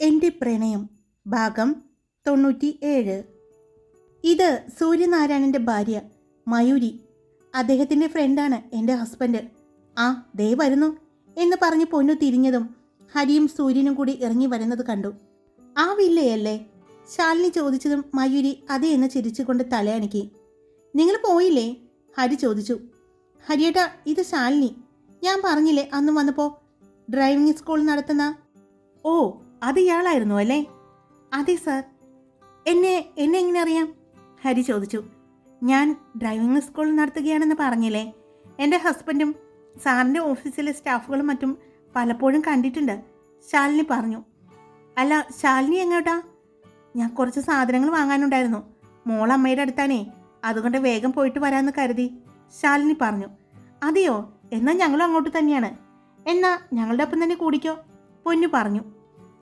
എന്റെ പ്രണയം ഭാഗം തൊണ്ണൂറ്റി ഏഴ് ഇത് സൂര്യനാരായണന്റെ ഭാര്യ മയൂരി. അദ്ദേഹത്തിന്റെ ഫ്രണ്ടാണ് എന്റെ ഹസ്ബൻഡ് ആ ദേ വരുന്നു എന്ന് പറഞ്ഞ് പൊന്നു തിരിഞ്ഞതും ഹരിയും സൂര്യനും കൂടി ഇറങ്ങി വരുന്നത് കണ്ടു. ആ വില്ലയല്ലേ? ശാലിനി ചോദിച്ചതും മയൂരി അതേ എന്ന് ചിരിച്ചുകൊണ്ട് തലയണക്കി. നിങ്ങൾ പോയില്ലേ? ഹരി ചോദിച്ചു. ഹരിയേട്ടാ ഇത് ശാലിനി. ഞാൻ പറഞ്ഞില്ലേ അന്ന് വന്നപ്പോൾ ഡ്രൈവിംഗ് സ്കൂൾ നടത്തുന്ന? ഓ അത് ഇയാളായിരുന്നു അല്ലേ? അതെ സർ എന്നെ എന്നെ എങ്ങനെ അറിയാം? ഹരി ചോദിച്ചു. ഞാൻ ഡ്രൈവിംഗ് സ്കൂൾ നടത്തുകയാണെന്ന് പറഞ്ഞില്ലേ? എന്റെ ഹസ്ബൻഡും സാറിന്റെ ഓഫീസിലെ സ്റ്റാഫുകളും മറ്റും പലപ്പോഴും കണ്ടിട്ടുണ്ട്. ശാലിനി പറഞ്ഞു. അല്ല ശാലിനി എങ്ങോട്ടാ? ഞാൻ കുറച്ച് സാധനങ്ങൾ വാങ്ങാനുണ്ടായിരുന്നു. മോൾ അമ്മയുടെ അടുത്താണേ. അതുകൊണ്ട് വേഗം പോയിട്ട് വരാമെന്ന് കരുതി. ശാലിനി പറഞ്ഞു. അതെയോ? എന്നാൽ ഞങ്ങളും അങ്ങോട്ട് തന്നെയാണ്. എന്നാൽ ഞങ്ങളുടെ ഒപ്പം തന്നെ കൂടിക്കോ? പൊന്നു പറഞ്ഞു.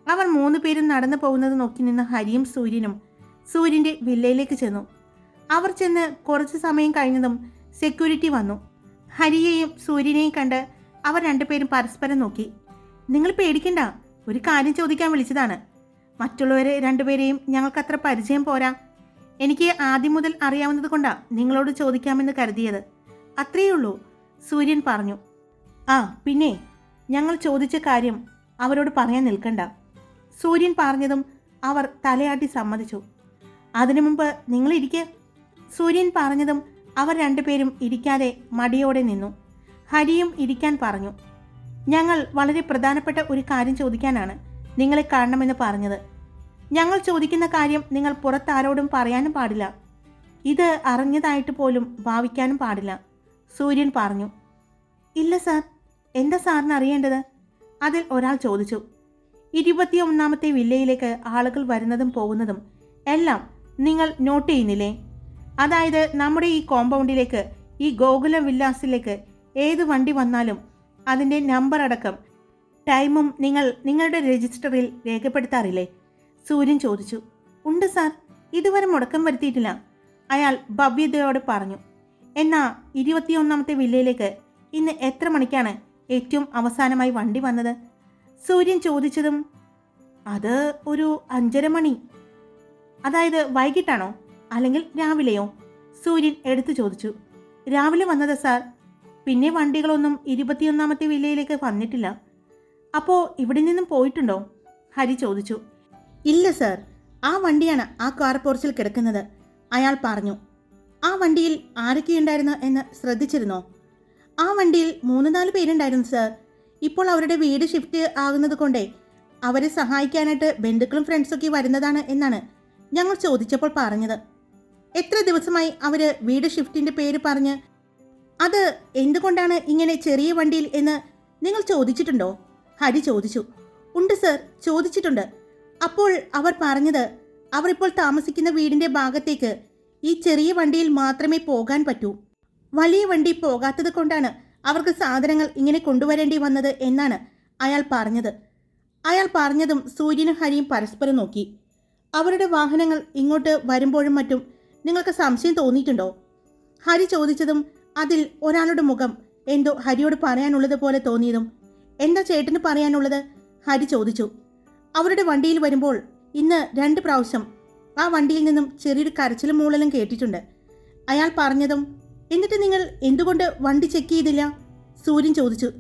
അവർ മൂന്നു പേരും നടന്നു പോകുന്നത് നോക്കി നിന്ന ഹരിയും സൂര്യനും സൂര്യന്റെ വില്ലയിലേക്ക് ചെന്നു. അവർ ചെന്ന് കുറച്ച് സമയം കഴിഞ്ഞതും സെക്യൂരിറ്റി വന്നു. ഹരിയെയും സൂര്യനെയും കണ്ട് അവർ രണ്ടുപേരും പരസ്പരം നോക്കി. നിങ്ങൾ പേടിക്കണ്ട ഒരു കാര്യം ചോദിക്കാൻ വിളിച്ചതാണ്. മറ്റുള്ളവരെ രണ്ടുപേരെയും ഞങ്ങൾക്കത്ര പരിചയം പോരാ. എനിക്ക് ആദ്യം മുതൽ അറിയാവുന്നത് കൊണ്ടാ നിങ്ങളോട് ചോദിക്കാമെന്ന് കരുതിയത്. അത്രയേ ഉള്ളൂ സൂര്യൻ പറഞ്ഞു. ആ പിന്നെ ഞങ്ങൾ ചോദിച്ച കാര്യം അവരോട് പറയാൻ നിൽക്കണ്ട. സൂര്യൻ പറഞ്ഞതും അവർ തലയാട്ടി സമ്മതിച്ചു. അതിനു മുമ്പ് നിങ്ങൾ ഇരിക്കുക സൂര്യൻ പറഞ്ഞതും അവർ രണ്ടുപേരും ഇരിക്കാതെ മടിയോടെ നിന്നു. ഹരിയും ഇരിക്കാൻ പറഞ്ഞു. ഞങ്ങൾ വളരെ പ്രധാനപ്പെട്ട ഒരു കാര്യം ചോദിക്കാനാണ് നിങ്ങളെ കാണണമെന്ന് പറഞ്ഞത്. ഞങ്ങൾ ചോദിക്കുന്ന കാര്യം നിങ്ങൾ പുറത്താരോടും പറയാനും പാടില്ല. ഇത് അറിഞ്ഞതായിട്ട് പോലും ഭാവിക്കാനും പാടില്ല സൂര്യൻ പറഞ്ഞു. ഇല്ല സാർ എന്താ സാറിന് അറിയേണ്ടത്? അതിൽ ഒരാൾ ചോദിച്ചു. ഇരുപത്തിയൊന്നാമത്തെ വില്ലയിലേക്ക് ആളുകൾ വരുന്നതും പോകുന്നതും എല്ലാം നിങ്ങൾ നോട്ട് ചെയ്യുന്നില്ലേ? അതായത് നമ്മുടെ ഈ കോമ്പൗണ്ടിലേക്ക് ഈ ഗോകുലം വില്ലാസിലേക്ക് ഏത് വണ്ടി വന്നാലും അതിന്റെ നമ്പർ അടക്കം ടൈമും നിങ്ങൾ നിങ്ങളുടെ രജിസ്റ്ററിൽ രേഖപ്പെടുത്താറില്ലേ? സൂര്യൻ ചോദിച്ചു. ഉണ്ട് സാർ. ഇതുവരെ മുടക്കം വരുത്തിയിട്ടില്ല. അയാൾ ഭവ്യതയോട് പറഞ്ഞു. എന്നാ ഇരുപത്തിയൊന്നാമത്തെ വില്ലയിലേക്ക് ഇന്ന് എത്ര മണിക്കാണ് ഏറ്റവും അവസാനമായി വണ്ടി വന്നത്? സൂര്യൻ ചോദിച്ചതും അത് ഒരു അഞ്ചര മണി. അതായത് വൈകിട്ടാണോ? അല്ലെങ്കിൽ രാവിലെയോ? സൂര്യൻ എടുത്തു ചോദിച്ചു. രാവിലെ വന്നത് സാർ. പിന്നെ വണ്ടികളൊന്നും ഇരുപത്തിയൊന്നാമത്തെ വില്ലയിലേക്ക് വന്നിട്ടില്ല. അപ്പോൾ ഇവിടെ നിന്നും പോയിട്ടുണ്ടോ? ഹരി ചോദിച്ചു. ഇല്ല സാർ. ആ വണ്ടിയാണ് ആ കാർ പോർച്ചിൽ കിടക്കുന്നത്. അയാൾ പറഞ്ഞു. ആ വണ്ടിയിൽ ആരൊക്കെയുണ്ടായിരുന്നു എന്ന് ശ്രദ്ധിച്ചിരുന്നോ? ആ വണ്ടിയിൽ മൂന്ന് നാല് പേരുണ്ടായിരുന്നു സാർ. ഇപ്പോൾ അവരുടെ വീട് ഷിഫ്റ്റ് ആകുന്നത് കൊണ്ടേ അവരെ സഹായിക്കാനായിട്ട് ബന്ധുക്കളും ഫ്രണ്ട്സൊക്കെ വരുന്നതാണ് എന്നാണ് ഞങ്ങൾ ചോദിച്ചപ്പോൾ പറഞ്ഞത്. എത്ര ദിവസമായി അവർ വീട് ഷിഫ്റ്റിന്റെ പേര് പറഞ്ഞ് അത് എന്തുകൊണ്ടാണ് ഇങ്ങനെ ചെറിയ വണ്ടിയിൽ എന്ന് നിങ്ങൾ ചോദിച്ചിട്ടുണ്ടോ? ഹരി ചോദിച്ചു. ഉണ്ട് സർ ചോദിച്ചിട്ടുണ്ട്. അപ്പോൾ അവർ പറഞ്ഞത് അവർ ഇപ്പോൾ താമസിക്കുന്ന വീടിന്റെ ഭാഗത്തേക്ക് ഈ ചെറിയ വണ്ടിയിൽ മാത്രമേ പോകാൻ പറ്റൂ. വലിയ വണ്ടി പോകാത്തത് കൊണ്ടാണ് അവർക്ക് സാധനങ്ങൾ ഇങ്ങനെ കൊണ്ടുവരേണ്ടി വന്നത് എന്നാണ് അയാൾ പറഞ്ഞത്. അയാൾ പറഞ്ഞതും സൂര്യനും ഹരിയും പരസ്പരം നോക്കി. അവരുടെ വാഹനങ്ങൾ ഇങ്ങോട്ട് വരുമ്പോഴും മറ്റും നിങ്ങൾക്ക് സംശയം തോന്നിയിട്ടുണ്ടോ? ഹരി ചോദിച്ചതും അതിൽ ഒരാളുടെ മുഖം എന്തോ ഹരിയോട് പറയാനുള്ളത് പോലെ തോന്നിയതും എന്താ ചേട്ടന് പറയാനുള്ളത്? ഹരി ചോദിച്ചു. അവരുടെ വണ്ടിയിൽ വരുമ്പോൾ ഇന്ന് രണ്ട് പ്രാവശ്യം ആ വണ്ടിയിൽ നിന്നും ചെറിയൊരു കരച്ചിലും മൂളലും കേട്ടിട്ടുണ്ട്. അയാൾ പറഞ്ഞതും എന്നിട്ട് നിങ്ങൾ എന്തുകൊണ്ട് വണ്ടി ചെക്ക് ചെയ്തില്ല? സൂര്യൻ ചോദിച്ചു.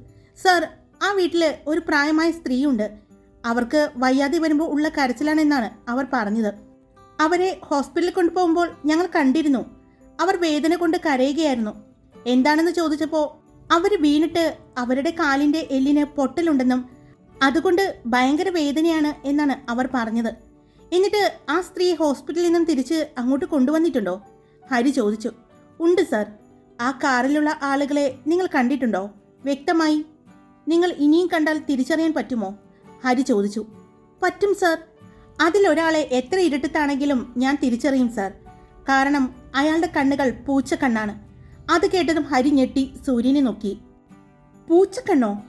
സർ ആ വീട്ടിൽ ഒരു പ്രായമായ സ്ത്രീയുണ്ട്. അവർക്ക് വയ്യാതെ വരുമ്പോൾ ഉള്ള കരച്ചിലാണെന്നാണ് അവർ പറഞ്ഞത്. അവരെ ഹോസ്പിറ്റലിൽ കൊണ്ടുപോകുമ്പോൾ ഞങ്ങൾ കണ്ടിരുന്നു. അവർ വേദന കൊണ്ട് കരയുകയായിരുന്നു. എന്താണെന്ന് ചോദിച്ചപ്പോൾ അവർ വീണിട്ട് അവരുടെ കാലിന്റെ എല്ലിന് പൊട്ടലുണ്ടെന്നും അതുകൊണ്ട് ഭയങ്കര വേദനയാണ് എന്നാണ് അവർ പറഞ്ഞത്. എന്നിട്ട് ആ സ്ത്രീ ഹോസ്പിറ്റലിൽ നിന്നും തിരിച്ച് അങ്ങോട്ട് കൊണ്ടുവന്നിട്ടുണ്ടോ? ഹരി ചോദിച്ചു. ഉണ്ട് സർ. ആ കാറിലുള്ള ആളുകളെ നിങ്ങൾ കണ്ടിട്ടുണ്ടോ? വ്യക്തമായി. നിങ്ങൾ ഇനിയും കണ്ടാൽ തിരിച്ചറിയാൻ പറ്റുമോ? ഹരി ചോദിച്ചു. പറ്റും സർ. അതിലൊരാളെ എത്ര ഇരുട്ടത്താണെങ്കിലും ഞാൻ തിരിച്ചറിയും സർ. കാരണം അയാളുടെ കണ്ണുകൾ പൂച്ചക്കണ്ണാണ്. അത് കേട്ടതും ഹരി ഞെട്ടി സൂര്യനെ നോക്കി. പൂച്ചക്കണ്ണോ?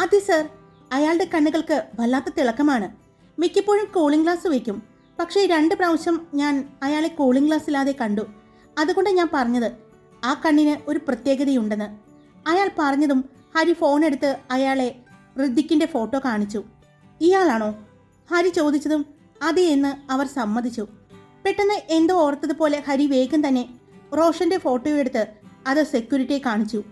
അതെ സർ. അയാളുടെ കണ്ണുകൾക്ക് വല്ലാത്ത തിളക്കമാണ്. മിക്കപ്പോഴും കൂളിംഗ് ഗ്ലാസ് വയ്ക്കും. പക്ഷേ രണ്ട് പ്രാവശ്യം ഞാൻ അയാളെ കൂളിംഗ് ഗ്ലാസ് ഇല്ലാതെ കണ്ടു. അതുകൊണ്ട് ഞാൻ പറഞ്ഞത്. ആ കണ്ണിന് ഒരു പ്രത്യേകതയുണ്ടെന്ന്. അയാൾ പറഞ്ഞതും ഹരി ഫോൺ എടുത്ത് അയാളെ ഋദ്ധിക്കിന്റെ ഫോട്ടോ കാണിച്ചു. ഇയാളാണോ? ഹരി ചോദിച്ചതും അതെ എന്ന് അവർ സമ്മതിച്ചു. പെട്ടെന്ന് എന്തോ ഓർത്തതുപോലെ ഹരി വേഗം തന്നെ റോഷന്റെ ഫോട്ടോ എടുത്ത് അത് സെക്യൂരിറ്റിയെ കാണിച്ചു.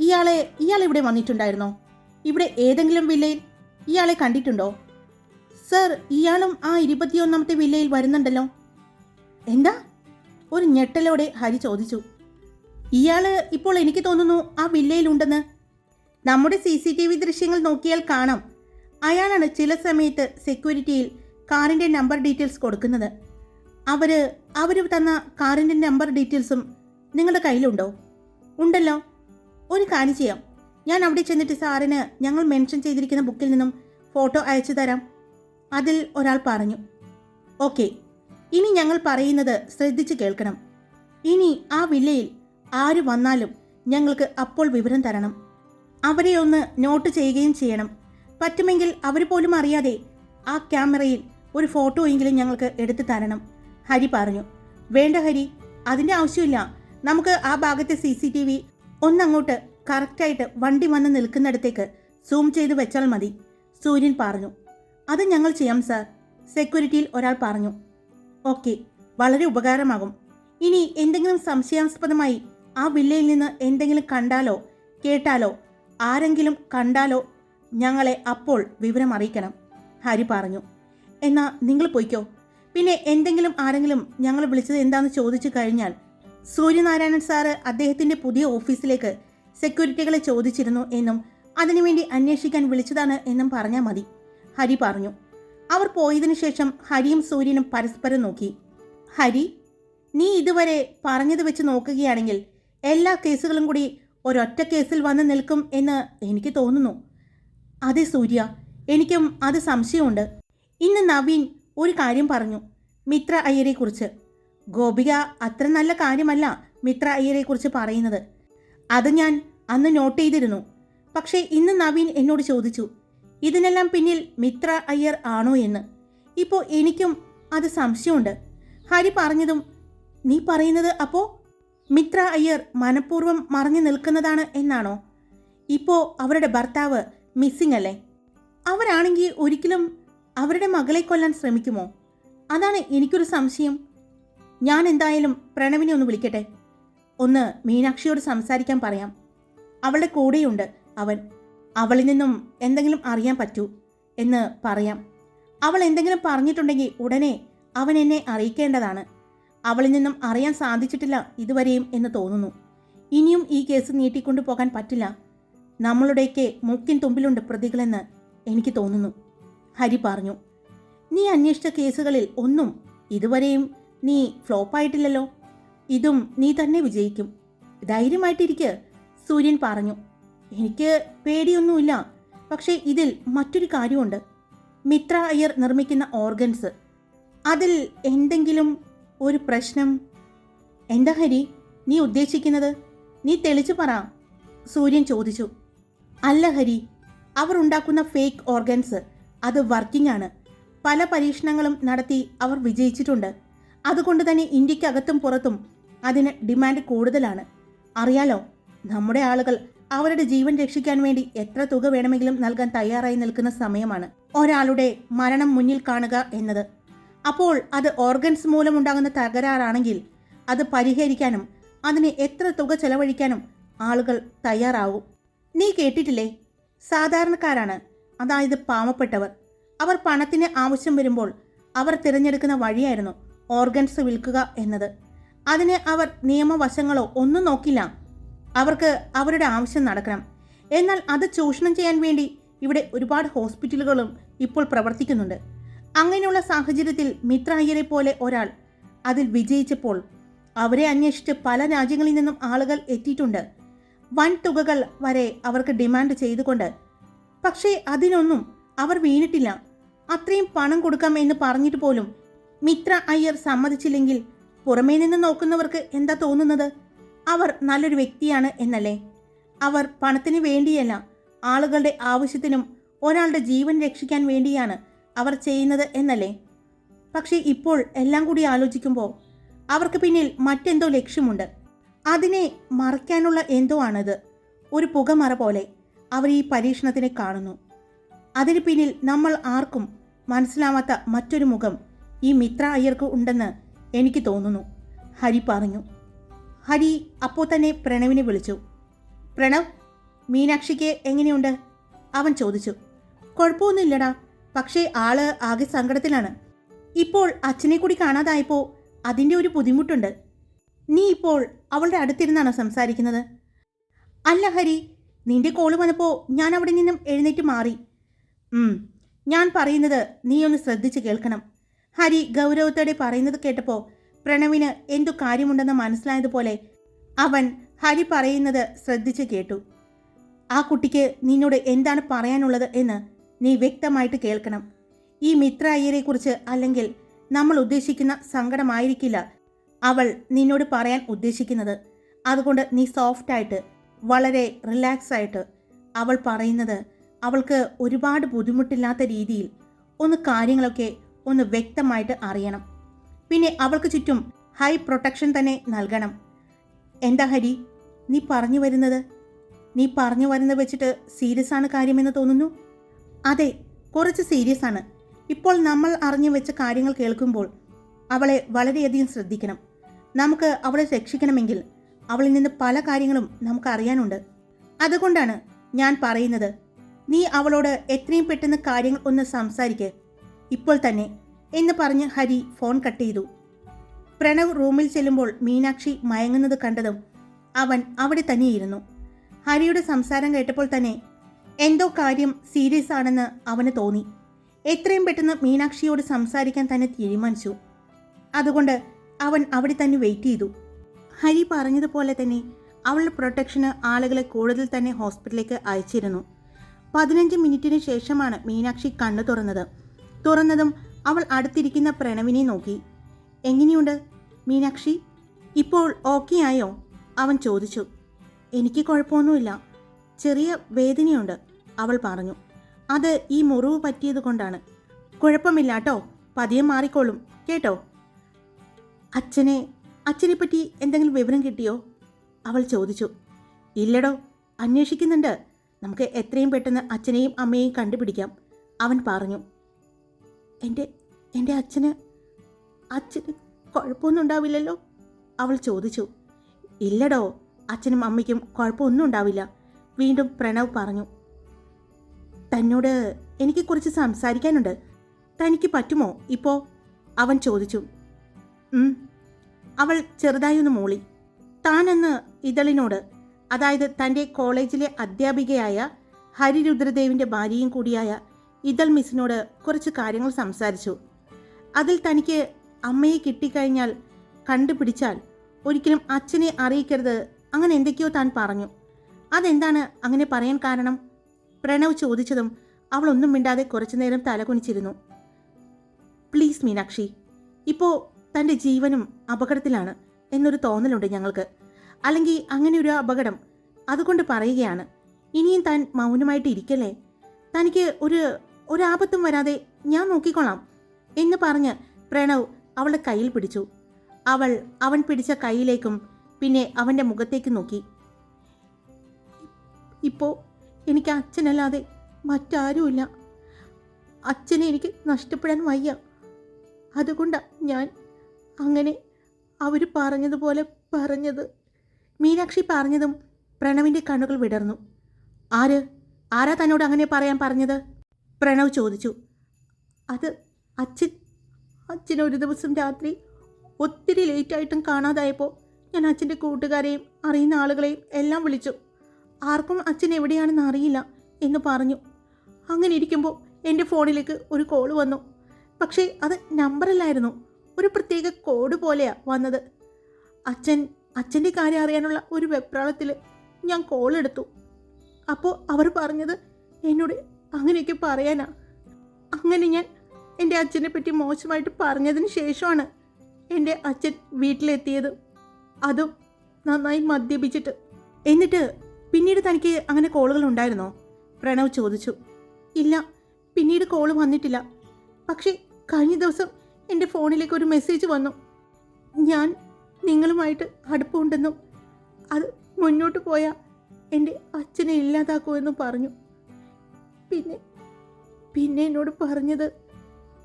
ഇയാളെ ഇയാൾ ഇവിടെ വന്നിട്ടുണ്ടായിരുന്നോ? ഇവിടെ ഏതെങ്കിലും വില്ലയിൽ ഇയാളെ കണ്ടിട്ടുണ്ടോ? സർ ഇയാളും ആ ഇരുപത്തിയൊന്നാമത്തെ വില്ലയിൽ വരുന്നുണ്ടല്ലോ. എന്താ? ഒരു ഞെട്ടലോടെ ഹരി ചോദിച്ചു. ഇയാൾ ഇപ്പോൾ എനിക്ക് തോന്നുന്നു ആ വില്ലയിലുണ്ടെന്ന്. നമ്മുടെ സി സി ടി വി ദൃശ്യങ്ങൾ നോക്കിയാൽ കാണാം. അയാളാണ് ചില സമയത്ത് സെക്യൂരിറ്റിയിൽ കാറിന്റെ നമ്പർ ഡീറ്റെയിൽസ് കൊടുക്കുന്നത്. അവർ അവർ തന്ന കാറിന്റെ നമ്പർ ഡീറ്റെയിൽസും നിങ്ങളുടെ കയ്യിലുണ്ടോ? ഉണ്ടല്ലോ. ഒരു കാര്യം ചെയ്യാം. ഞാൻ അവിടെ ചെന്നിട്ട് സാറിന് ഞങ്ങൾ മെൻഷൻ ചെയ്തിരിക്കുന്ന ബുക്കിൽ നിന്നും ഫോട്ടോ അയച്ചു തരാം. അതിൽ ഒരാൾ പറഞ്ഞു. ഓക്കെ. ഇനി ഞങ്ങൾ പറയുന്നത് ശ്രദ്ധിച്ച് കേൾക്കണം. ഇനി ആ വില്ലയിൽ ആര് വന്നാലും ഞങ്ങൾക്ക് അപ്പോൾ വിവരം തരണം. അവരെ ഒന്ന് നോട്ട് ചെയ്യുകയും ചെയ്യണം. പറ്റുമെങ്കിൽ അവർ പോലും അറിയാതെ ആ ക്യാമറയിൽ ഒരു ഫോട്ടോയെങ്കിലും ഞങ്ങൾക്ക് എടുത്തു തരണം ഹരി പറഞ്ഞു. വേണ്ട ഹരി അതിന്റെ ആവശ്യമില്ല. നമുക്ക് ആ ഭാഗത്തെ സി സി ടി വി ഒന്നങ്ങോട്ട് കറക്റ്റായിട്ട് വണ്ടി വന്ന് നിൽക്കുന്നിടത്തേക്ക് സൂം ചെയ്ത് വെച്ചാൽ മതി സൂര്യൻ പറഞ്ഞു. അത് ഞങ്ങൾ ചെയ്യാം സർ സെക്യൂരിറ്റിയിൽ ഒരാൾ പറഞ്ഞു. ഓക്കെ വളരെ ഉപകാരമാകും. ഇനി എന്തെങ്കിലും സംശയാസ്പദമായി ആ വില്ലയിൽ നിന്ന് എന്തെങ്കിലും കണ്ടാലോ കേട്ടാലോ ആരെങ്കിലും കണ്ടാലോ ഞങ്ങളെ അപ്പോൾ വിവരം അറിയിക്കണം ഹരി പറഞ്ഞു. എന്നാ നിങ്ങൾ പോയിക്കോ. പിന്നെ എന്തെങ്കിലും ആരെങ്കിലും ഞങ്ങൾ വിളിച്ചത് എന്താന്ന് ചോദിച്ചു കഴിഞ്ഞാൽ സൂര്യനാരായണൻ സാറ് അദ്ദേഹത്തിന്റെ പുതിയ ഓഫീസിലേക്ക് സെക്യൂരിറ്റികളെ ചോദിച്ചിരുന്നു എന്നും അതിനുവേണ്ടി അന്വേഷിക്കാൻ വിളിച്ചതാണ് എന്നും പറഞ്ഞാൽ മതി ഹരി പറഞ്ഞു. അവർ പോയതിനു ശേഷം ഹരിയും സൂര്യനും പരസ്പരം നോക്കി. ഹരി നീ ഇതുവരെ പറഞ്ഞത് വെച്ച് നോക്കുകയാണെങ്കിൽ എല്ലാ കേസുകളും കൂടി ഒരൊറ്റ കേസിൽ വന്ന് നിൽക്കും എന്ന് എനിക്ക് തോന്നുന്നു. അതെ സൂര്യ. എനിക്കും അത് സംശയമുണ്ട്. ഇന്ന് നവീൻ ഒരു കാര്യം പറഞ്ഞു മിത്ര അയ്യരെക്കുറിച്ച്. ഗോപിക അത്ര നല്ല കാര്യമല്ല മിത്ര അയ്യരെക്കുറിച്ച് പറയുന്നത്. അത് ഞാൻ അന്ന് നോട്ട് ചെയ്തിരുന്നു. പക്ഷേ ഇന്ന് നവീൻ എന്നോട് ചോദിച്ചു ഇതിനെല്ലാം പിന്നിൽ മിത്ര അയ്യർ ആണോ എന്ന്? ഇപ്പോൾ എനിക്കും അത് സംശയമുണ്ട്. ഹരി പറഞ്ഞതും നീ പറയുന്നത് അപ്പോൾ മിത്ര അയ്യർ മനഃപൂർവം മറഞ്ഞു നിൽക്കുന്നതാണ് എന്നാണോ? ഇപ്പോ അവരുടെ ഭർത്താവ് മിസ്സിംഗ് അല്ലേ? അവരാണെങ്കിൽ ഒരിക്കലും അവരുടെ മകളെ കൊല്ലാൻ ശ്രമിക്കുമോ? അതാണ് എനിക്കൊരു സംശയം. ഞാൻ എന്തായാലും പ്രണവിനെ ഒന്ന് വിളിക്കട്ടെ. ഒന്ന് മീനാക്ഷിയോട് സംസാരിക്കാൻ പറയാം. അവളുടെ കൂടെയുണ്ട് അവൻ. അവളിൽ നിന്നും എന്തെങ്കിലും അറിയാൻ പറ്റൂ എന്ന് പറയാം. അവൾ എന്തെങ്കിലും പറഞ്ഞിട്ടുണ്ടെങ്കിൽ ഉടനെ അവൻ എന്നെ അറിയിക്കേണ്ടതാണ്. അവളിൽ നിന്നും അറിയാൻ സാധിച്ചിട്ടില്ല ഇതുവരെയും എന്ന് തോന്നുന്നു. ഇനിയും ഈ കേസ് നീട്ടിക്കൊണ്ടു പോകാൻ പറ്റില്ല. നമ്മളുടെയൊക്കെ മൂക്കിൻ തുമ്പിലുണ്ട് പ്രതികളെന്ന് എനിക്ക് തോന്നുന്നു. ഹരി പറഞ്ഞു നീ അന്വേഷിച്ച കേസുകളിൽ ഒന്നും ഇതുവരെയും നീ ഫ്ലോപ്പായിട്ടില്ലല്ലോ. ഇതും നീ തന്നെ വിജയിക്കും. ധൈര്യമായിട്ടിരിക്ക് സൂര്യൻ പറഞ്ഞു. എനിക്ക് പേടിയൊന്നുമില്ല. പക്ഷേ ഇതിൽ മറ്റൊരു കാര്യമുണ്ട്. മിത്ര അയ്യർ നിർമ്മിക്കുന്ന ഓർഗൻസ്. അതിൽ എന്തെങ്കിലും ഒരു പ്രശ്നം. എന്താ ഹരി? നീ ഉദ്ദേശിക്കുന്നത്? നീ തെളിച്ചു പറ. സൂര്യൻ ചോദിച്ചു. അല്ല ഹരി അവർ ഉണ്ടാക്കുന്ന ഫേക്ക് ഓർഗൻസ് അത് വർക്കിംഗ് ആണ്. പല പരീക്ഷണങ്ങളും നടത്തി അവർ വിജയിച്ചിട്ടുണ്ട്. അതുകൊണ്ട് തന്നെ ഇന്ത്യക്കകത്തും പുറത്തും അതിന് ഡിമാൻഡ് കൂടുതലാണ്. അറിയാലോ നമ്മുടെ ആളുകൾ അവരുടെ ജീവൻ രക്ഷിക്കാൻ വേണ്ടി എത്ര തുക വേണമെങ്കിലും നൽകാൻ തയ്യാറായി നിൽക്കുന്ന സമയമാണ്. ഒരാളുടെ മരണം മുന്നിൽ കാണുക എന്നത്. അപ്പോൾ അത് ഓർഗൻസ് മൂലമുണ്ടാകുന്ന തകരാറാണെങ്കിൽ അത് പരിഹരിക്കാനും അതിന് എത്ര തുക ചെലവഴിക്കാനും ആളുകൾ തയ്യാറാവും. നീ കേട്ടിട്ടില്ലേ? സാധാരണക്കാരാണ് അതായത് പാവപ്പെട്ടവർ. അവർ പണത്തിന് ആവശ്യം വരുമ്പോൾ അവർ തിരഞ്ഞെടുക്കുന്ന വഴിയായിരുന്നു ഓർഗൻസ് വിൽക്കുക എന്നത്. അതിന് അവർ നിയമവശങ്ങളോ ഒന്നും നോക്കില്ല. അവർക്ക് അവരുടെ ആവശ്യം നടക്കണം. എന്നാൽ അത് ചൂഷണം ചെയ്യാൻ വേണ്ടി ഇവിടെ ഒരുപാട് ഹോസ്പിറ്റലുകളും ഇപ്പോൾ പ്രവർത്തിക്കുന്നുണ്ട്. അങ്ങനെയുള്ള സാഹചര്യത്തിൽ മിത്രയ്യരെ പോലെ ഒരാൾ അതിൽ വിജയിച്ചപ്പോൾ അവരെ അന്വേഷിച്ച് പല രാജ്യങ്ങളിൽ നിന്നും ആളുകൾ എത്തിയിട്ടുണ്ട്. വൻ തുകകൾ വരെ അവർക്ക് ഡിമാൻഡ് ചെയ്തുകൊണ്ട്. പക്ഷേ അതിനൊന്നും അവർ വീണിട്ടില്ല. അത്രയും പണം കൊടുക്കാം എന്ന് പറഞ്ഞിട്ട് പോലും മിത്ര അയ്യർ സമ്മതിച്ചില്ലെങ്കിൽ പുറമേ നിന്ന് നോക്കുന്നവർക്ക് എന്താ തോന്നുന്നത്? അവർ നല്ലൊരു വ്യക്തിയാണ് എന്നല്ലേ? അവർ പണത്തിന് വേണ്ടിയല്ല ആളുകളുടെ ആവശ്യത്തിനും ഒരാളുടെ ജീവൻ രക്ഷിക്കാൻ വേണ്ടിയാണ് അവർ ചെയ്യുന്നത് എന്നല്ലേ? പക്ഷേ ഇപ്പോൾ എല്ലാം കൂടി ആലോചിക്കുമ്പോൾ അവർക്ക് പിന്നിൽ മറ്റെന്തോ ലക്ഷ്യമുണ്ട്. അതിനെ മറയ്ക്കാനുള്ള എന്തോ ആണത്. ഒരു പുകമറ പോലെ അവർ ഈ പരീക്ഷണത്തിനെ കാണുന്നു. അതിന് പിന്നിൽ നമ്മൾ ആർക്കും മനസ്സിലാവാത്ത മറ്റൊരു മുഖം ഈ മിത്ര അയ്യർക്ക് ഉണ്ടെന്ന് എനിക്ക് തോന്നുന്നു. ഹരി പറഞ്ഞു. ഹരി അപ്പോൾ തന്നെ പ്രണവിനെ വിളിച്ചു. പ്രണവ് മീനാക്ഷിക്ക് എങ്ങനെയുണ്ട്? അവൻ ചോദിച്ചു. കുഴപ്പമൊന്നുമില്ലടാ. പക്ഷേ ആൾ ആകെ സങ്കടത്തിലാണ്. ഇപ്പോൾ അച്ഛനെ കൂടി കാണാതായപ്പോൾ അതിന്റെ ഒരു ബുദ്ധിമുട്ടുണ്ട്. നീ ഇപ്പോൾ അവളുടെ അടുത്തിരുന്നാണോ സംസാരിക്കുന്നത്? അല്ല ഹരി നിന്റെ കോൾ വന്നപ്പോൾ ഞാൻ അവിടെ നിന്നും എഴുന്നേറ്റ് മാറി. ഞാൻ പറയുന്നത് നീ ഒന്ന് ശ്രദ്ധിച്ച് കേൾക്കണം. ഹരി ഗൗരവത്തോടെ പറയുന്നത് കേട്ടപ്പോൾ പ്രണവിന് എന്തു കാര്യമുണ്ടെന്ന് മനസ്സിലായതുപോലെ അവൻ ഹരി പറയുന്നത് ശ്രദ്ധിച്ച് കേട്ടു. ആ കുട്ടിക്ക് നിന്നോട് എന്താണ് പറയാനുള്ളത് എന്ന് നീ വ്യക്തമായിട്ട് കേൾക്കണം. ഈ മിത്ര അയ്യരെക്കുറിച്ച് അല്ലെങ്കിൽ നമ്മൾ ഉദ്ദേശിക്കുന്ന സങ്കടമായിരിക്കില്ല അവൾ നിന്നോട് പറയാൻ ഉദ്ദേശിക്കുന്നത്. അതുകൊണ്ട് നീ സോഫ്റ്റായിട്ട് വളരെ റിലാക്സ് ആയിട്ട് അവൾ പറയുന്നത് അവൾക്ക് ഒരുപാട് ബുദ്ധിമുട്ടില്ലാത്ത രീതിയിൽ ഒന്ന് കാര്യങ്ങളൊക്കെ ഒന്ന് വ്യക്തമായിട്ട് അറിയണം. പിന്നെ അവൾക്ക് ചുറ്റും ഹൈ പ്രൊട്ടക്ഷൻ തന്നെ നൽകണം. എന്താ ഹരി നീ പറഞ്ഞു വരുന്നത്? നീ പറഞ്ഞു വരുന്നത് വെച്ചിട്ട് സീരിയസ് ആണ് കാര്യമെന്ന് തോന്നുന്നു? അതെ കുറച്ച് സീരിയസ് ആണ്. ഇപ്പോൾ നമ്മൾ അറിഞ്ഞു വെച്ച കാര്യങ്ങൾ കേൾക്കുമ്പോൾ അവളെ വളരെയധികം ശ്രദ്ധിക്കണം. നമുക്ക് അവളെ രക്ഷിക്കണമെങ്കിൽ അവളിൽ നിന്ന് പല കാര്യങ്ങളും നമുക്ക് അറിയാനുണ്ട്. അതുകൊണ്ടാണ് ഞാൻ പറയുന്നത് നീ അവളോട് എത്രയും പെട്ടെന്ന് കാര്യങ്ങൾ ഒന്ന് സംസാരിക്ക്. ഇപ്പോൾ തന്നെ എന്ന് പറഞ്ഞ് ഹരി ഫോൺ കട്ട് ചെയ്തു. പ്രണവ് റൂമിൽ ചെല്ലുമ്പോൾ മീനാക്ഷി മയങ്ങുന്നത് കണ്ടതും അവൻ അവിടെ തന്നെയിരുന്നു. ഹരിയുടെ സംസാരം കേട്ടപ്പോൾ തന്നെ എന്തോ കാര്യം സീരിയസ് ആണെന്ന് അവന് തോന്നി. എത്രയും പെട്ടെന്ന് മീനാക്ഷിയോട് സംസാരിക്കാൻ തന്നെ തീരുമാനിച്ചു. അതുകൊണ്ട് അവൻ അവിടെ തന്നെ വെയിറ്റ് ചെയ്തു. ഹരി പറഞ്ഞതുപോലെ തന്നെ അവളുടെ പ്രൊട്ടക്ഷന് ആളുകളെ കൂടുതൽ തന്നെ ഹോസ്പിറ്റലിലേക്ക് അയച്ചിരുന്നു. പതിനഞ്ച് മിനിറ്റിന് ശേഷമാണ് മീനാക്ഷി കണ്ണു തുറന്നത്. തുറന്നതും അവൾ അടുത്തിരിക്കുന്ന പ്രണവിനെ നോക്കി. എങ്ങനെയുണ്ട് മീനാക്ഷി? ഇപ്പോൾ ഓക്കെ ആയോ? അവൻ ചോദിച്ചു. എനിക്ക് കുഴപ്പമൊന്നുമില്ല. ചെറിയ വേദനയുണ്ട്. അവൾ പറഞ്ഞു. അത് ഈ മുറിവ് പറ്റിയത് കൊണ്ടാണ്. കുഴപ്പമില്ല കേട്ടോ പതിയെ മാറിക്കോളും. കേട്ടോ? അച്ഛനെ അച്ഛനെ പറ്റി എന്തെങ്കിലും വിവരം കിട്ടിയോ? അവൾ ചോദിച്ചു. ഇല്ലടോ. അന്വേഷിക്കുന്നുണ്ട്. നമുക്ക് എത്രയും പെട്ടെന്ന് അച്ഛനെയും അമ്മയെയും കണ്ടുപിടിക്കാം. അവൻ പറഞ്ഞു. എന്റെ എന്റെ അച്ഛന് അച്ഛന് കുഴപ്പമൊന്നും ഉണ്ടാവില്ലല്ലോ? അവൾ ചോദിച്ചു. ഇല്ലടോ. അച്ഛനും അമ്മയ്ക്കും കുഴപ്പമൊന്നും ഉണ്ടാവില്ല. വീണ്ടും പ്രണവ് പറഞ്ഞു. തന്നോട് എനിക്ക് കുറച്ച് സംസാരിക്കാനുണ്ട്. തനിക്ക് പറ്റുമോ? ഇപ്പോൾ അവൻ ചോദിച്ചു. അവൾ ചെറുതായി ഒന്ന് മൂളി. താനെന്ന് ഇതളിനോട് അതായത് തന്റെ കോളേജിലെ അധ്യാപികയായ ഹരിരുദ്രദേവിന്റെ ഭാര്യയും കൂടിയായ ഇതൾ മിസ്സിനോട് കുറച്ച് കാര്യങ്ങൾ സംസാരിച്ചു. അതിൽ തനിക്ക് അമ്മയെ കിട്ടിക്കഴിഞ്ഞാൽ കണ്ടുപിടിച്ചാൽ ഒരിക്കലും അച്ഛനെ അറിയിക്കരുത് അങ്ങനെ എന്തൊക്കെയോ താൻ പറഞ്ഞു. അതെന്താണ് അങ്ങനെ പറയാൻ കാരണം? പ്രണവ് ചോദിച്ചതും അവൾ ഒന്നും മിണ്ടാതെ കുറച്ചു നേരം തലകുനിച്ചിരുന്നു. പ്ലീസ് മീനാക്ഷി ഇപ്പോൾ തന്റെ ജീവനും അപകടത്തിലാണ് എന്നൊരു തോന്നലുണ്ട് ഞങ്ങൾക്ക്. അല്ലെങ്കിൽ അങ്ങനെ ഒരു അപകടം അതുകൊണ്ട് പറയുകയാണ്. ഇനിയും താൻ മൗനമായിട്ട് ഇരിക്കല്ലേ? തനിക്ക് ഒരു ഒരാപത്തും വരാതെ ഞാൻ നോക്കിക്കൊള്ളാം എന്ന് പറഞ്ഞ് പ്രണവ് അവളുടെ കയ്യിൽ പിടിച്ചു. അവൾ അവൻ പിടിച്ച കൈയിലേക്കും പിന്നെ അവന്റെ മുഖത്തേക്ക് നോക്കി. ഇപ്പോൾ എനിക്ക് അച്ഛനല്ലാതെ മറ്റാരുമില്ല. അച്ഛനെ എനിക്ക് നഷ്ടപ്പെടാൻ വയ്യ. അതുകൊണ്ടാണ് ഞാൻ അങ്ങനെ അവർ പറഞ്ഞതുപോലെ പറഞ്ഞത്. മീനാക്ഷി പറഞ്ഞതും പ്രണവിന്റെ കണ്ണുകൾ വിടർന്നു. ആര്? ആരാ തന്നോട് അങ്ങനെ പറയാൻ പറഞ്ഞത്? പ്രണവ് ചോദിച്ചു. അത് അച്ഛൻ. അച്ഛൻ ഒരു ദിവസം രാത്രി ഒത്തിരി ലേറ്റായിട്ടും കാണാതായപ്പോൾ ഞാൻ അച്ഛന്റെ കൂട്ടുകാരെയും അറിയുന്ന ആളുകളെയും എല്ലാം വിളിച്ചു. ആർക്കും അച്ഛൻ എവിടെയാണെന്ന് അറിയില്ല എന്ന് പറഞ്ഞു. അങ്ങനെ ഇരിക്കുമ്പോൾ എന്റെ ഫോണിലേക്ക് ഒരു കോൾ വന്നു. പക്ഷേ അത് നമ്പറല്ലായിരുന്നു ഒരു പ്രത്യേക കോഡ് പോലെയാണ് വന്നത്. അച്ഛൻ അച്ഛന്റെ കാര്യം അറിയാനുള്ള ഒരു വെപ്രാളത്തിൽ ഞാൻ കോൾ എടുത്തു. അപ്പോൾ അവർ പറഞ്ഞത് എന്നോട് അങ്ങനെയൊക്കെ പറയാനാ. അങ്ങനെ ഞാൻ എന്റെ അച്ഛനെ പറ്റി മോശമായിട്ട് പറഞ്ഞതിന് ശേഷമാണ് എന്റെ അച്ഛൻ വീട്ടിലെത്തിയത്. അതും നന്നായി മദ്യപിച്ചിട്ട്. എന്നിട്ട് പിന്നീട് തനിക്ക് അങ്ങനെ കോളുകൾ ഉണ്ടായിരുന്നോ? പ്രണവ് ചോദിച്ചു. ഇല്ല പിന്നീട് കോൾ വന്നിട്ടില്ല. പക്ഷേ കഴിഞ്ഞ ദിവസം എന്റെ ഫോണിലേക്ക് ഒരു മെസ്സേജ് വന്നു. ഞാൻ നിങ്ങളുമായിട്ട് അടുപ്പമുണ്ടെന്നും അത് മുന്നോട്ട് പോയാൽ എന്റെ അച്ഛനെ ഇല്ലാതാക്കുമെന്നും പറഞ്ഞു. പിന്നെ പിന്നെ എന്നോട് പറഞ്ഞത്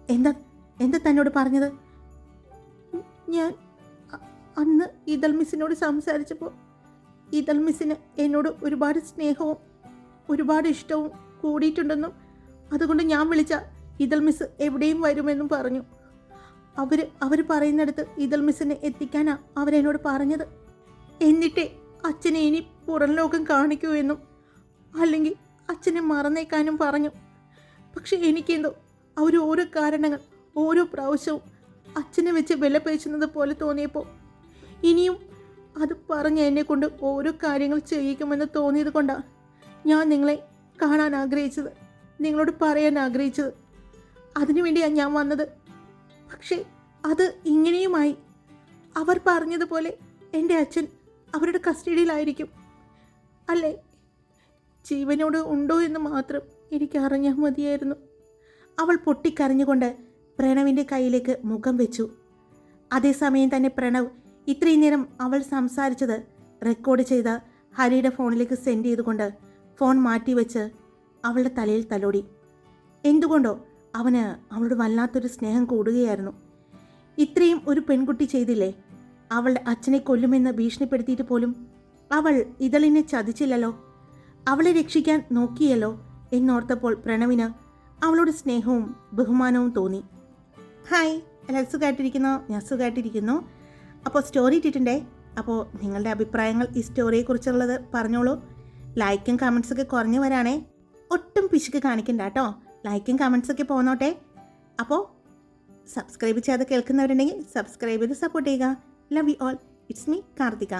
എന്താ എന്താ തന്നോട് പറഞ്ഞത്? ഞാൻ അന്ന് ഈദൽ മിസ്സിനോട് സംസാരിച്ചപ്പോൾ ഇതൾ മിസ്സിന് എന്നോട് ഒരുപാട് സ്നേഹവും ഒരുപാട് ഇഷ്ടവും കൂടിയിട്ടുണ്ടെന്നും അതുകൊണ്ട് ഞാൻ വിളിച്ച ഇതൾ മിസ് എവിടെയും വരുമെന്നും പറഞ്ഞു. അവർ അവർ പറയുന്നിടത്ത് ഇതൾ മിസ്സിനെ എത്തിക്കാനാ അവരെന്നോട് പറഞ്ഞത്. എന്നിട്ടേ അച്ഛനെ ഇനി പുറം ലോകം കാണിക്കൂ എന്നും അല്ലെങ്കിൽ അച്ഛനെ മറന്നേക്കാനും പറഞ്ഞു. പക്ഷെ എനിക്കെന്തോ അവർ ഓരോ കാരണങ്ങൾ ഓരോ പ്രാവശ്യവും അച്ഛനെ വെച്ച് വിലപേശുന്നത് പോലെ തോന്നിയപ്പോൾ ഇനിയും അത് പറഞ്ഞ് എന്നെ കൊണ്ട് ഓരോ കാര്യങ്ങൾ ചെയ്യിക്കുമെന്ന് തോന്നിയത് കൊണ്ടാണ് ഞാൻ നിങ്ങളെ കാണാൻ ആഗ്രഹിച്ചത് നിങ്ങളോട് പറയാൻ ആഗ്രഹിച്ചത്. അതിനുവേണ്ടിയാണ് ഞാൻ വന്നത്. പക്ഷേ അത് ഇങ്ങനെയുമായി അവർ പറഞ്ഞതുപോലെ എന്റെ അച്ഛൻ അവരുടെ കസ്റ്റഡിയിലായിരിക്കും. അല്ലേ? ജീവനോട് ഉണ്ടോ എന്ന് മാത്രം എനിക്ക് അറിഞ്ഞാൽ മതിയായിരുന്നു. അവൾ പൊട്ടിക്കരഞ്ഞുകൊണ്ട് പ്രണവിന്റെ കയ്യിലേക്ക് മുഖം വെച്ചു. അതേസമയം തന്നെ പ്രണവ് ഇത്രയും നേരം അവൾ സംസാരിച്ചത് റെക്കോർഡ് ചെയ്ത ഹരിയുടെ ഫോണിലേക്ക് സെൻഡ് ചെയ്തുകൊണ്ട് ഫോൺ മാറ്റിവെച്ച് അവളുടെ തലയിൽ തലോടി. എന്തുകൊണ്ടോ അവന് അവളോട് വല്ലാത്തൊരു സ്നേഹം കൂടുകയായിരുന്നു. ഇത്രയും ഒരു പെൺകുട്ടി ചെയ്തില്ലേ? അവളുടെ അച്ഛനെ കൊല്ലുമെന്ന് ഭീഷണിപ്പെടുത്തിയിട്ട് പോലും അവൾ ഇതളിനെ ചതിച്ചില്ലല്ലോ? അവളെ രക്ഷിക്കാൻ നോക്കിയല്ലോ എന്നോർത്തപ്പോൾ പ്രണവിന് അവളോട് സ്നേഹവും ബഹുമാനവും തോന്നി. ഹായ് എല്ലാവരും സുഖമായിട്ടിരിക്കുന്നു? ഞാൻ സുഖമായിട്ടിരിക്കുന്നു. അപ്പോൾ സ്റ്റോറി ഇട്ടിട്ടുണ്ടേ? അപ്പോൾ നിങ്ങളുടെ അഭിപ്രായങ്ങൾ ഈ സ്റ്റോറിയെക്കുറിച്ചുള്ളത് പറഞ്ഞോളൂ. ലൈക്കും കമൻസൊക്കെ കുറഞ്ഞു വരാണേ ഒട്ടും പിശുക്ക് കാണിക്കണ്ട കേട്ടോ. ലൈക്കും കമൻസൊക്കെ പോന്നോട്ടെ. അപ്പോൾ സബ്സ്ക്രൈബ് ചെയ്യാതെ കേൾക്കുന്നവരുണ്ടെങ്കിൽ സബ്സ്ക്രൈബ് ചെയ്ത് സപ്പോർട്ട് ചെയ്യുക. Love you all it's me Karthika.